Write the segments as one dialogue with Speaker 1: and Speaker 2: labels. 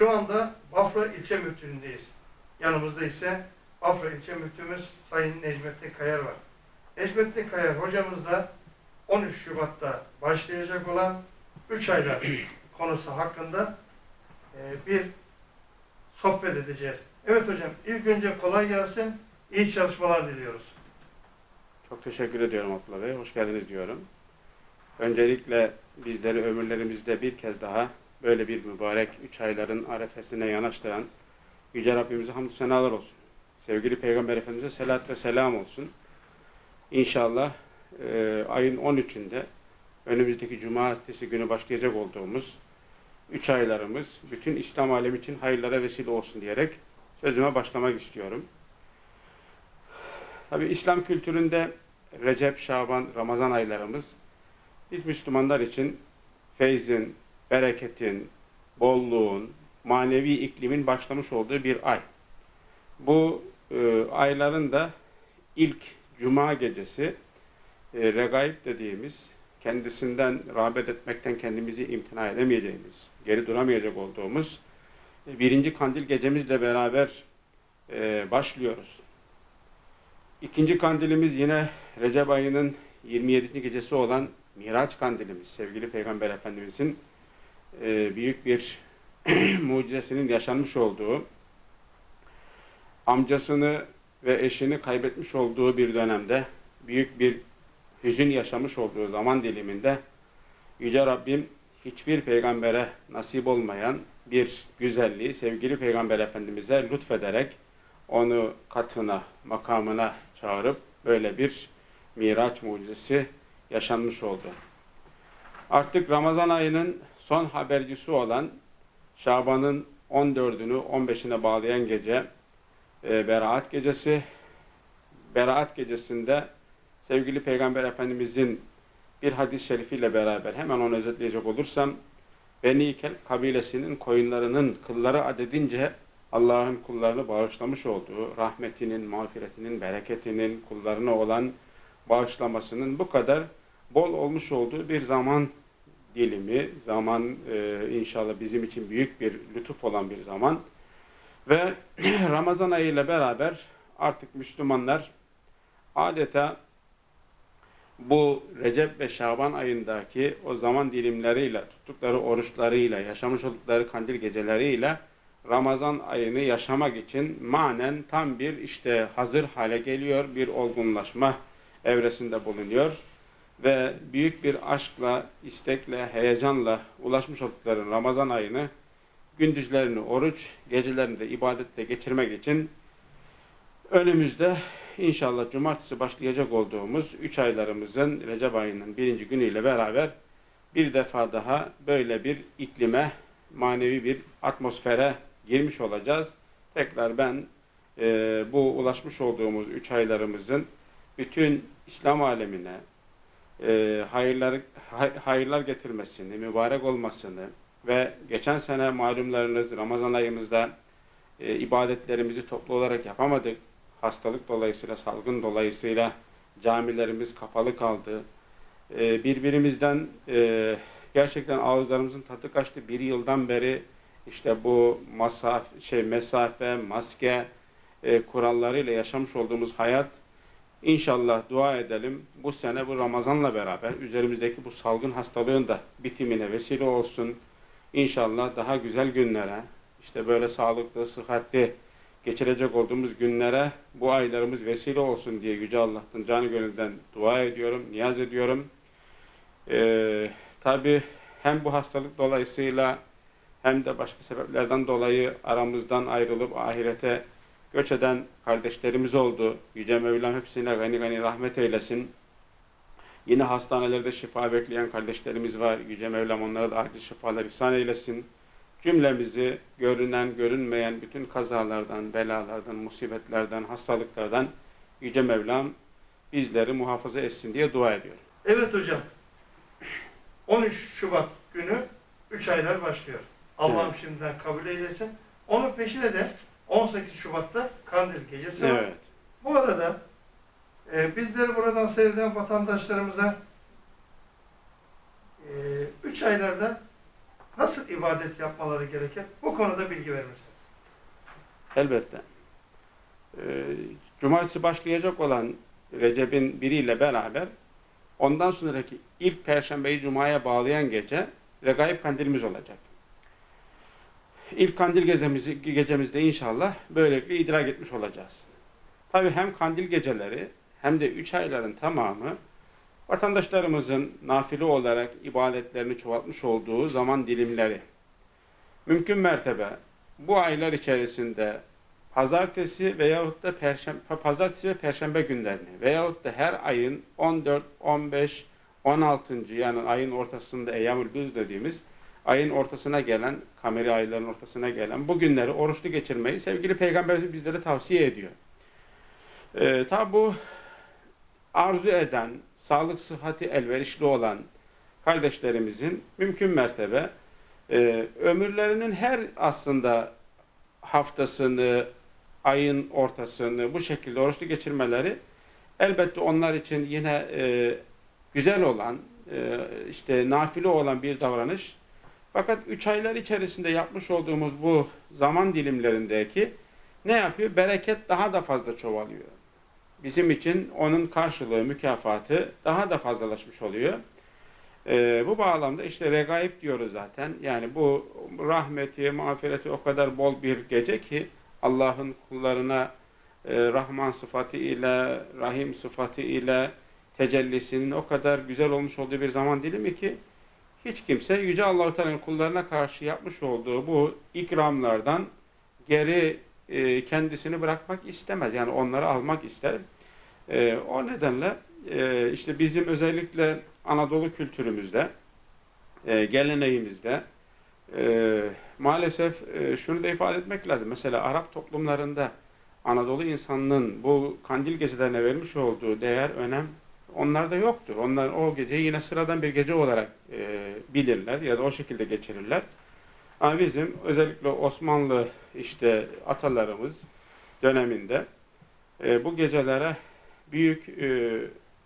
Speaker 1: Şu anda Bafra ilçe müftülüğündeyiz. Yanımızda ise Bafra ilçe müftümüz Sayın Necmettin Kayar var. Necmettin Kayar hocamız da 13 Şubat'ta başlayacak olan 3 aylar konusu hakkında e, bir sohbet edeceğiz. Evet hocam ilk önce kolay gelsin. İyi çalışmalar diliyoruz.
Speaker 2: Çok teşekkür ediyorum Abdullah Bey. Hoş geldiniz diyorum. Öncelikle bizleri ömürlerimizde bir kez daha böyle bir mübarek üç ayların arefesine yanaştıran Yüce Rabbimize hamdü senalar olsun. Sevgili Peygamber Efendimiz'e selat ve selam olsun. İnşallah e, ayın 13'ünde önümüzdeki cumartesi günü başlayacak olduğumuz üç aylarımız bütün İslam alemi için hayırlara vesile olsun diyerek sözüme başlamak istiyorum. Tabi İslam kültüründe Recep, Şaban, Ramazan aylarımız biz Müslümanlar için feyzin, bereketin, bolluğun, manevi iklimin başlamış olduğu bir ay. Bu e, ayların da ilk cuma gecesi e, regaib dediğimiz kendisinden rağbet etmekten kendimizi imtina edemeyeceğimiz, geri duramayacak olduğumuz e, birinci kandil gecemizle beraber e, başlıyoruz. İkinci kandilimiz yine Recep ayının 27. gecesi olan Miraç kandilimiz. Sevgili Peygamber Efendimizin e, büyük bir mucizesinin yaşanmış olduğu, amcasını ve eşini kaybetmiş olduğu bir dönemde, büyük bir hüzün yaşamış olduğu zaman diliminde Yüce Rabbim hiçbir peygambere nasip olmayan bir güzelliği sevgili Peygamber Efendimiz'e lütfederek onu katına, makamına çağırıp böyle bir Miraç mucizesi yaşanmış oldu. Artık Ramazan ayının son habercisi olan Şaban'ın 14'ünü 15'ine bağlayan gece e, Beraat gecesi. Beraat gecesinde sevgili Peygamber Efendimizin bir hadis-i şerifiyle beraber hemen onu özetleyecek olursam Beni Kel kabilesinin koyunlarının kılları adedince Allah'ın kullarını bağışlamış olduğu, rahmetinin, mağfiretinin, bereketinin, kullarına olan bağışlamasının bu kadar bol olmuş olduğu bir zaman dilimi, zaman e, inşallah bizim için büyük bir lütuf olan bir zaman. Ve Ramazan ayı ile beraber artık Müslümanlar adeta bu Recep ve Şaban ayındaki o zaman dilimleriyle, tuttukları oruçlarıyla, yaşamış oldukları kandil geceleriyle Ramazan ayını yaşamak için manen tam bir işte hazır hale geliyor, bir olgunlaşma evresinde bulunuyor ve büyük bir aşkla, istekle, heyecanla ulaşmış oldukları Ramazan ayını gündüzlerini oruç, gecelerini de ibadetle geçirmek için önümüzde inşallah cumartesi başlayacak olduğumuz üç aylarımızın Recep ayının birinci günüyle beraber bir defa daha böyle bir iklime, manevi bir atmosfere girmiş olacağız. Tekrar ben e, bu ulaşmış olduğumuz üç aylarımızın bütün İslam alemine e, hayırlar, hay, hayırlar getirmesini, mübarek olmasını ve geçen sene malumlarınız Ramazan ayımızda e, ibadetlerimizi toplu olarak yapamadık. Hastalık dolayısıyla, salgın dolayısıyla camilerimiz kapalı kaldı. E, birbirimizden e, gerçekten ağızlarımızın tadı kaçtı. Bir yıldan beri işte bu masaf, şey mesafe, maske e, kurallarıyla yaşamış olduğumuz hayat İnşallah dua edelim. Bu sene bu Ramazan'la beraber üzerimizdeki bu salgın hastalığın da bitimine vesile olsun. İnşallah daha güzel günlere, işte böyle sağlıklı, sıhhatli geçirecek olduğumuz günlere bu aylarımız vesile olsun diye Yüce Allah'tan canı gönülden dua ediyorum, niyaz ediyorum. Ee, Tabi hem bu hastalık dolayısıyla hem de başka sebeplerden dolayı aramızdan ayrılıp ahirete göç eden kardeşlerimiz oldu. Yüce Mevlam hepsine gani gani rahmet eylesin. Yine hastanelerde şifa bekleyen kardeşlerimiz var. Yüce Mevlam onlara da acil şifalar ihsan eylesin. Cümlemizi görünen, görünmeyen bütün kazalardan, belalardan, musibetlerden, hastalıklardan Yüce Mevlam bizleri muhafaza etsin diye dua ediyorum.
Speaker 1: Evet hocam. 13 Şubat günü 3 aylar başlıyor. Allah'ım şimdiden kabul eylesin. Onun peşine de 18 Şubat'ta Kandil Gecesi var.
Speaker 2: Evet.
Speaker 1: Bu arada e, bizleri buradan seyreden vatandaşlarımıza 3 aylarda nasıl ibadet yapmaları gerekir? Bu konuda bilgi verir misiniz?
Speaker 2: Elbette. Ee, cumartesi başlayacak olan Recep'in biriyle beraber ondan sonraki ilk Perşembeyi Cuma'ya bağlayan gece Regaib Kandilimiz olacak. İlk kandil gecemizi, gecemizde inşallah böylelikle idrak etmiş olacağız. Tabi hem kandil geceleri hem de üç ayların tamamı vatandaşlarımızın nafile olarak ibadetlerini çoğaltmış olduğu zaman dilimleri. Mümkün mertebe bu aylar içerisinde pazartesi veyahut da perşembe, pazartesi ve perşembe günlerini veyahut da her ayın 14, 15, 16. yani ayın ortasında Eyyamül Güz dediğimiz ayın ortasına gelen, kameri ayların ortasına gelen bu günleri oruçlu geçirmeyi sevgili Peygamberimiz bizlere tavsiye ediyor. Ee, tabi bu arzu eden, sağlık sıhhati elverişli olan kardeşlerimizin mümkün mertebe e, ömürlerinin her aslında haftasını, ayın ortasını bu şekilde oruçlu geçirmeleri elbette onlar için yine e, güzel olan, e, işte nafile olan bir davranış. Fakat üç aylar içerisinde yapmış olduğumuz bu zaman dilimlerindeki ne yapıyor? Bereket daha da fazla çoğalıyor. Bizim için onun karşılığı, mükafatı daha da fazlalaşmış oluyor. Ee, bu bağlamda işte regaib diyoruz zaten. Yani bu rahmeti, mağfireti o kadar bol bir gece ki Allah'ın kullarına e, Rahman sıfatı ile, Rahim sıfatı ile tecellisinin o kadar güzel olmuş olduğu bir zaman dilimi ki hiç kimse Yüce Allah-u Teala'nın kullarına karşı yapmış olduğu bu ikramlardan geri e, kendisini bırakmak istemez. Yani onları almak ister. E, o nedenle e, işte bizim özellikle Anadolu kültürümüzde, e, geleneğimizde e, maalesef e, şunu da ifade etmek lazım. Mesela Arap toplumlarında Anadolu insanının bu kandil gecelerine vermiş olduğu değer, önem onlarda yoktur. Onlar o geceyi yine sıradan bir gece olarak e, bilirler ya da o şekilde geçirirler. Ama bizim özellikle Osmanlı işte atalarımız döneminde e, bu gecelere büyük e,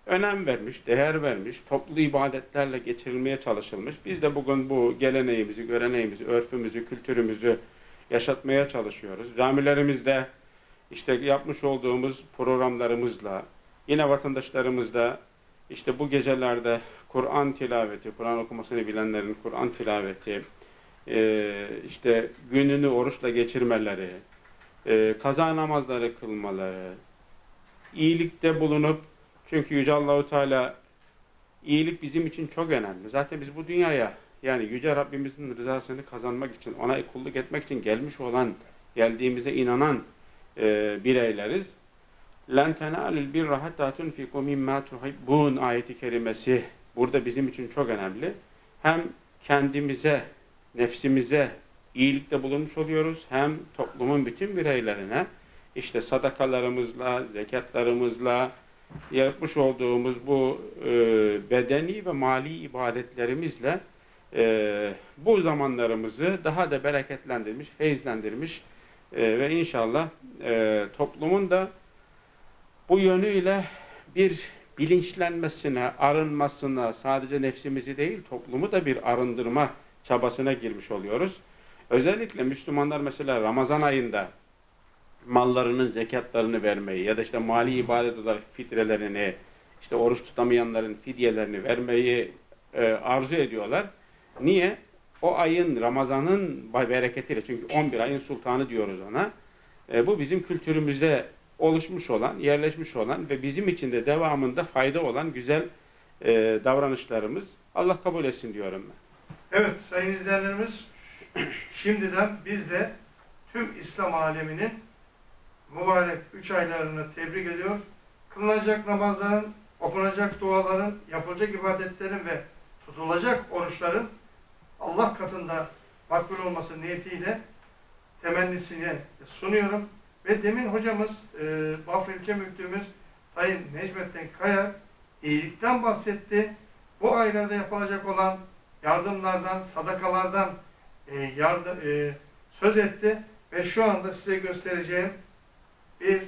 Speaker 2: önem vermiş, değer vermiş, toplu ibadetlerle geçirilmeye çalışılmış. Biz de bugün bu geleneğimizi, göreneğimizi, örfümüzü, kültürümüzü yaşatmaya çalışıyoruz. Camilerimizde işte yapmış olduğumuz programlarımızla, yine vatandaşlarımızda işte bu gecelerde Kur'an tilaveti, Kur'an okumasını bilenlerin Kur'an tilaveti, e, işte gününü oruçla geçirmeleri, e, kaza namazları kılmaları, iyilikte bulunup çünkü Yüce Allahu Teala iyilik bizim için çok önemli. Zaten biz bu dünyaya yani Yüce Rabbimizin rızasını kazanmak için, ona kulluk etmek için gelmiş olan, geldiğimize inanan e, bireyleriz. لَنْ تَنَالُ الْبِرَّ حَتَّى تُنْفِقُوا مِمَّا تُحِبُّونَ ayeti kerimesi burada bizim için çok önemli. Hem kendimize, nefsimize iyilikte bulunmuş oluyoruz, hem toplumun bütün bireylerine işte sadakalarımızla, zekatlarımızla, yapmış olduğumuz bu e, bedeni ve mali ibadetlerimizle e, bu zamanlarımızı daha da bereketlendirmiş, feyizlendirmiş e, ve inşallah e, toplumun da bu yönüyle bir bilinçlenmesine, arınmasına, sadece nefsimizi değil toplumu da bir arındırma çabasına girmiş oluyoruz. Özellikle Müslümanlar mesela Ramazan ayında mallarının zekatlarını vermeyi ya da işte mali ibadet olarak fitrelerini, işte oruç tutamayanların fidyelerini vermeyi e, arzu ediyorlar. Niye? O ayın, Ramazan'ın bereketiyle, çünkü 11 ayın sultanı diyoruz ona. E, bu bizim kültürümüzde oluşmuş olan, yerleşmiş olan ve bizim için de devamında fayda olan güzel e, davranışlarımız. Allah kabul etsin diyorum ben.
Speaker 1: Evet sayın izleyenlerimiz şimdiden biz de tüm İslam aleminin mübarek üç aylarını tebrik ediyor. Kılınacak namazların, okunacak duaların, yapılacak ibadetlerin ve tutulacak oruçların Allah katında makbul olması niyetiyle temennisini sunuyorum. Ve demin hocamız, e, Bafra İlçe Müftümüz Sayın Necmettin Kaya iyilikten bahsetti. Bu aylarda yapılacak olan yardımlardan, sadakalardan e, yardım, e, söz etti. Ve şu anda size göstereceğim bir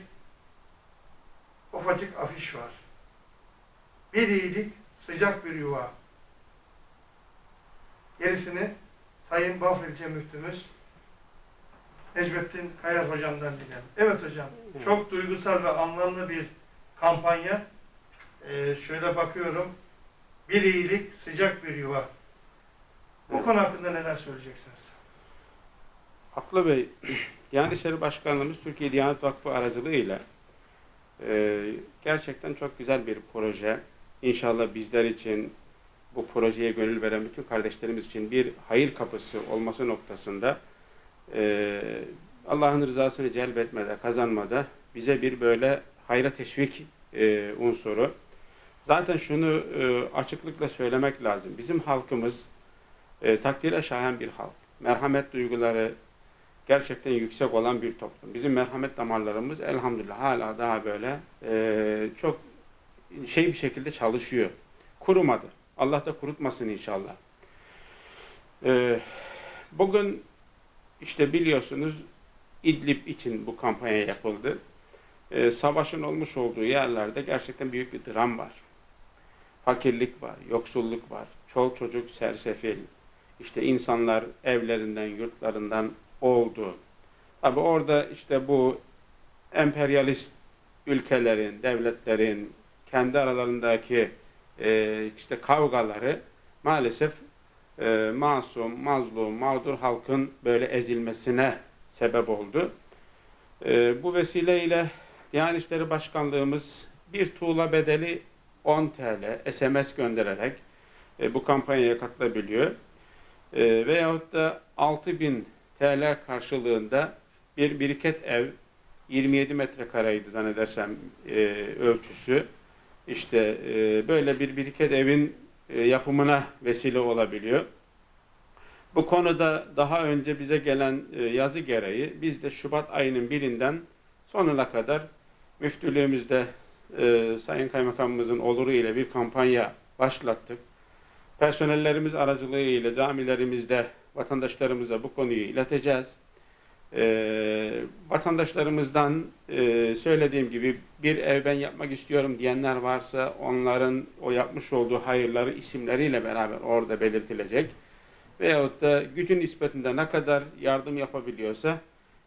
Speaker 1: ufacık afiş var. Bir iyilik, sıcak bir yuva. Gerisini Sayın Bafra İlçe Müftümüz Necmettin Kayar Hocam'dan dinleyelim. Evet hocam, çok duygusal ve anlamlı bir kampanya. Ee, şöyle bakıyorum, bir iyilik, sıcak bir yuva. Bu
Speaker 2: Evet.
Speaker 1: konu hakkında neler söyleyeceksiniz?
Speaker 2: Haklı Bey, Diyanet İşleri Başkanlığımız Türkiye Diyanet Vakfı aracılığıyla e, gerçekten çok güzel bir proje. İnşallah bizler için bu projeye gönül veren bütün kardeşlerimiz için bir hayır kapısı olması noktasında e, Allah'ın rızasını celbetmede, kazanmada bize bir böyle hayra teşvik e, unsuru. Zaten şunu e, açıklıkla söylemek lazım. Bizim halkımız e, takdire şayan bir halk. Merhamet duyguları gerçekten yüksek olan bir toplum. Bizim merhamet damarlarımız elhamdülillah hala daha böyle çok şey bir şekilde çalışıyor. Kurumadı. Allah da kurutmasın inşallah. Bugün işte biliyorsunuz İdlib için bu kampanya yapıldı. E, savaşın olmuş olduğu yerlerde gerçekten büyük bir dram var. Fakirlik var, yoksulluk var, çoluk çocuk sersefil, işte insanlar evlerinden, yurtlarından oldu. Tabi orada işte bu emperyalist ülkelerin, devletlerin kendi aralarındaki e, işte kavgaları maalesef e, masum, mazlum, mağdur halkın böyle ezilmesine sebep oldu. E, bu vesileyle Diyanet İşleri Başkanlığımız bir tuğla bedeli 10 TL SMS göndererek e, bu kampanyaya katılabiliyor. E, veyahut da 6000 TL karşılığında bir biriket ev 27 metrekareydi zannedersem e, ölçüsü. İşte e, böyle bir biriket evin yapımına vesile olabiliyor. Bu konuda daha önce bize gelen e, yazı gereği biz de Şubat ayının birinden sonuna kadar müftülüğümüzde e, Sayın Kaymakamımızın oluru ile bir kampanya başlattık. Personellerimiz aracılığıyla camilerimizde vatandaşlarımıza bu konuyu ileteceğiz. Ee, vatandaşlarımızdan e, söylediğim gibi bir ev ben yapmak istiyorum diyenler varsa onların o yapmış olduğu hayırları isimleriyle beraber orada belirtilecek. Veyahut da gücün nispetinde ne kadar yardım yapabiliyorsa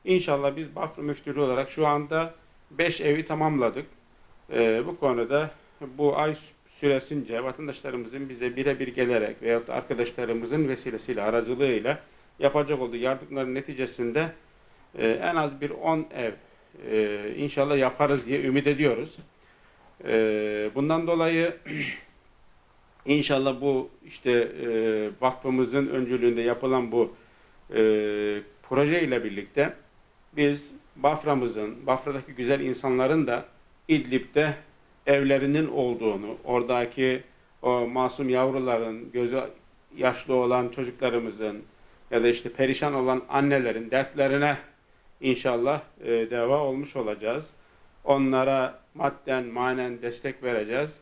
Speaker 2: inşallah biz Bafra Müftülüğü olarak şu anda 5 evi tamamladık. Ee, bu konuda bu ay süresince vatandaşlarımızın bize birebir gelerek veyahut da arkadaşlarımızın vesilesiyle, aracılığıyla yapacak olduğu yardımların neticesinde e, en az bir 10 ev e, inşallah yaparız diye ümit ediyoruz. E, bundan dolayı inşallah bu işte e, vakfımızın öncülüğünde yapılan bu e, proje ile birlikte biz Bafra'mızın, Bafra'daki güzel insanların da İdlib'de evlerinin olduğunu, oradaki o masum yavruların, gözü yaşlı olan çocuklarımızın ya da işte perişan olan annelerin dertlerine inşallah e, deva olmuş olacağız. Onlara madden, manen destek vereceğiz.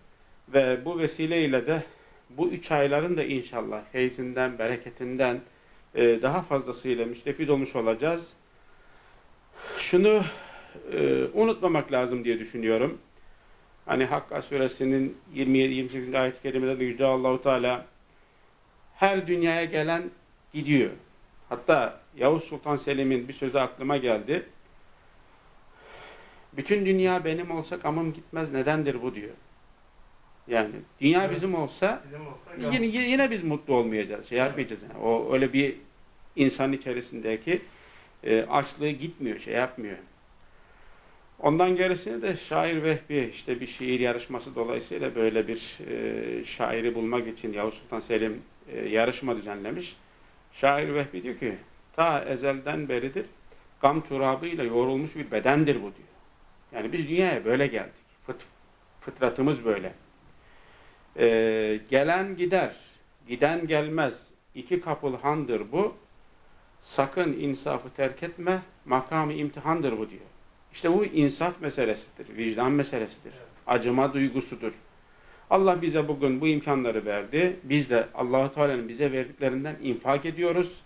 Speaker 2: Ve bu vesileyle de bu üç ayların da inşallah feyzinden, bereketinden e, daha fazlasıyla müstefid olmuş olacağız. Şunu e, unutmamak lazım diye düşünüyorum. Hani Hakka suresinin 27-28. ayet-i kerimede de Yüce Allahu Teala her dünyaya gelen gidiyor. Hatta Yavuz Sultan Selim'in bir sözü aklıma geldi. Bütün dünya benim olsa gamım gitmez nedendir bu diyor. Yani dünya
Speaker 1: Evet.
Speaker 2: bizim olsa
Speaker 1: Bizim olsa
Speaker 2: yine, yine biz mutlu olmayacağız. Şey yapmayacağız yani. O öyle bir insan içerisindeki e, açlığı gitmiyor, şey yapmıyor. Ondan gerisini de şair Vehbi işte bir şiir yarışması dolayısıyla böyle bir e, şairi bulmak için Yavuz Sultan Selim e, yarışma düzenlemiş. Şair Vehbi diyor ki ta ezelden beridir gam turabıyla yoğrulmuş bir bedendir bu diyor. Yani biz dünyaya böyle geldik. Fıt, fıtratımız böyle. E, gelen gider, giden gelmez. İki kapıl handır bu. Sakın insafı terk etme, makamı imtihandır bu diyor. İşte bu insaf meselesidir, vicdan meselesidir, acıma duygusudur. Allah bize bugün bu imkanları verdi. Biz de Allahu Teala'nın bize verdiklerinden infak ediyoruz.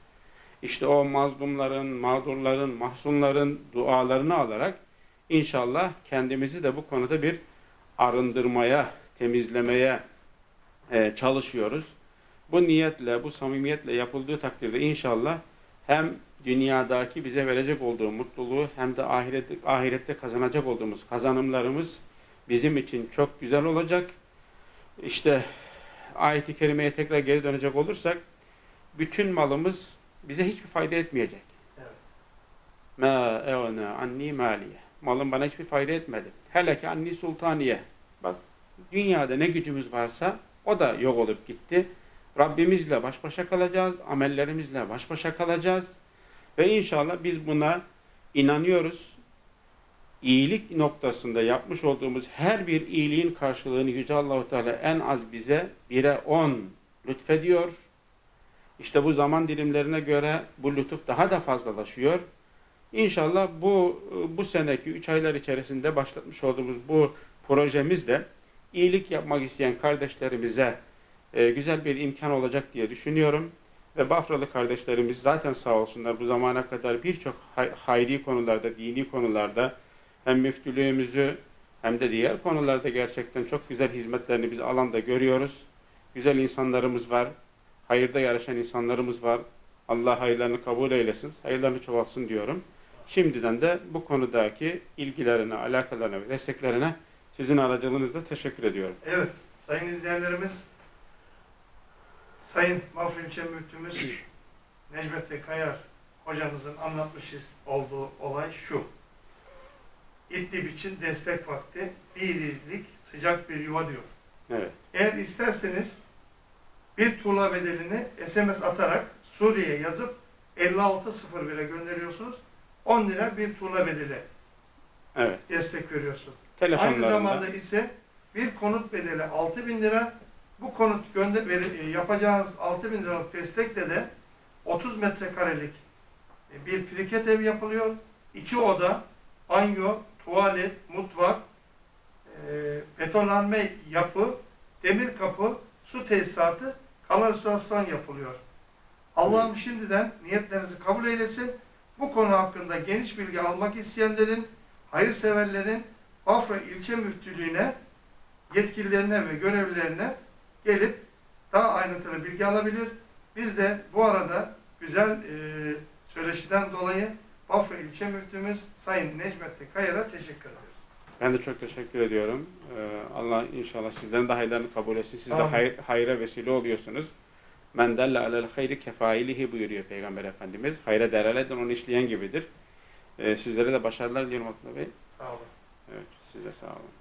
Speaker 2: İşte o mazlumların, mağdurların, mahzunların dualarını alarak inşallah kendimizi de bu konuda bir arındırmaya, temizlemeye e, çalışıyoruz. Bu niyetle, bu samimiyetle yapıldığı takdirde inşallah hem dünyadaki bize verecek olduğu mutluluğu hem de ahirette, ahirette kazanacak olduğumuz kazanımlarımız bizim için çok güzel olacak. İşte ayet-i kerimeye tekrar geri dönecek olursak bütün malımız bize hiçbir fayda etmeyecek. Ma evne anni maliye. Malım bana hiçbir fayda etmedi. Hele ki anni sultaniye. Bak dünyada ne gücümüz varsa o da yok olup gitti. Rabbimizle baş başa kalacağız. Amellerimizle baş başa kalacağız. Ve inşallah biz buna inanıyoruz. İyilik noktasında yapmış olduğumuz her bir iyiliğin karşılığını Yüce Allahu Teala en az bize bire on lütfediyor. İşte bu zaman dilimlerine göre bu lütuf daha da fazlalaşıyor. İnşallah bu bu seneki 3 aylar içerisinde başlatmış olduğumuz bu projemizde iyilik yapmak isteyen kardeşlerimize e, güzel bir imkan olacak diye düşünüyorum. Ve Bafralı kardeşlerimiz zaten sağ olsunlar bu zamana kadar birçok hay- hayri konularda, dini konularda hem müftülüğümüzü hem de diğer konularda gerçekten çok güzel hizmetlerini biz alanda görüyoruz. Güzel insanlarımız var. Hayırda yarışan insanlarımız var. Allah hayırlarını kabul eylesin, hayırlarını çoğalsın diyorum. Şimdiden de bu konudaki ilgilerine, alakalarına ve desteklerine sizin aracılığınızla teşekkür ediyorum.
Speaker 1: Evet, sayın izleyenlerimiz, Sayın Mafra İlçe Müftümüz Necmettin Kayar hocamızın anlatmış olduğu olay şu. İdlib için destek vakti, bir iyilik, sıcak bir yuva diyor.
Speaker 2: Evet,
Speaker 1: Eğer isterseniz bir tuğla bedelini SMS atarak Suriye'ye yazıp 5601'e gönderiyorsunuz. 10 lira bir tuğla bedeli
Speaker 2: evet.
Speaker 1: destek veriyorsunuz. Aynı zamanda ise bir konut bedeli 6000 lira. Bu konut gönder e, yapacağınız 6000 liralık destekle de 30 metrekarelik e, bir priket ev yapılıyor. İki oda, banyo, tuvalet, mutfak, e, betonarme yapı, demir kapı, su tesisatı, kanalizasyon yapılıyor. Allah'ım şimdiden niyetlerinizi kabul eylesin. Bu konu hakkında geniş bilgi almak isteyenlerin, hayırseverlerin Bafra ilçe müftülüğüne, yetkililerine ve görevlilerine gelip daha ayrıntılı bilgi alabilir. Biz de bu arada güzel e, söyleşiden dolayı Bafra ilçe müftümüz Sayın Necmettin Kayar'a teşekkür ediyoruz.
Speaker 2: Ben de çok teşekkür ediyorum. Ee, Allah inşallah sizlerin de hayırlarını kabul etsin. Siz de hayır, hayra vesile oluyorsunuz. Men delle alel hayri kefailihi buyuruyor Peygamber Efendimiz. Hayra delalet eden onu işleyen gibidir. Ee, sizlere de başarılar diliyorum Abdullah Bey.
Speaker 1: Sağ olun.
Speaker 2: Evet, size sağ olun.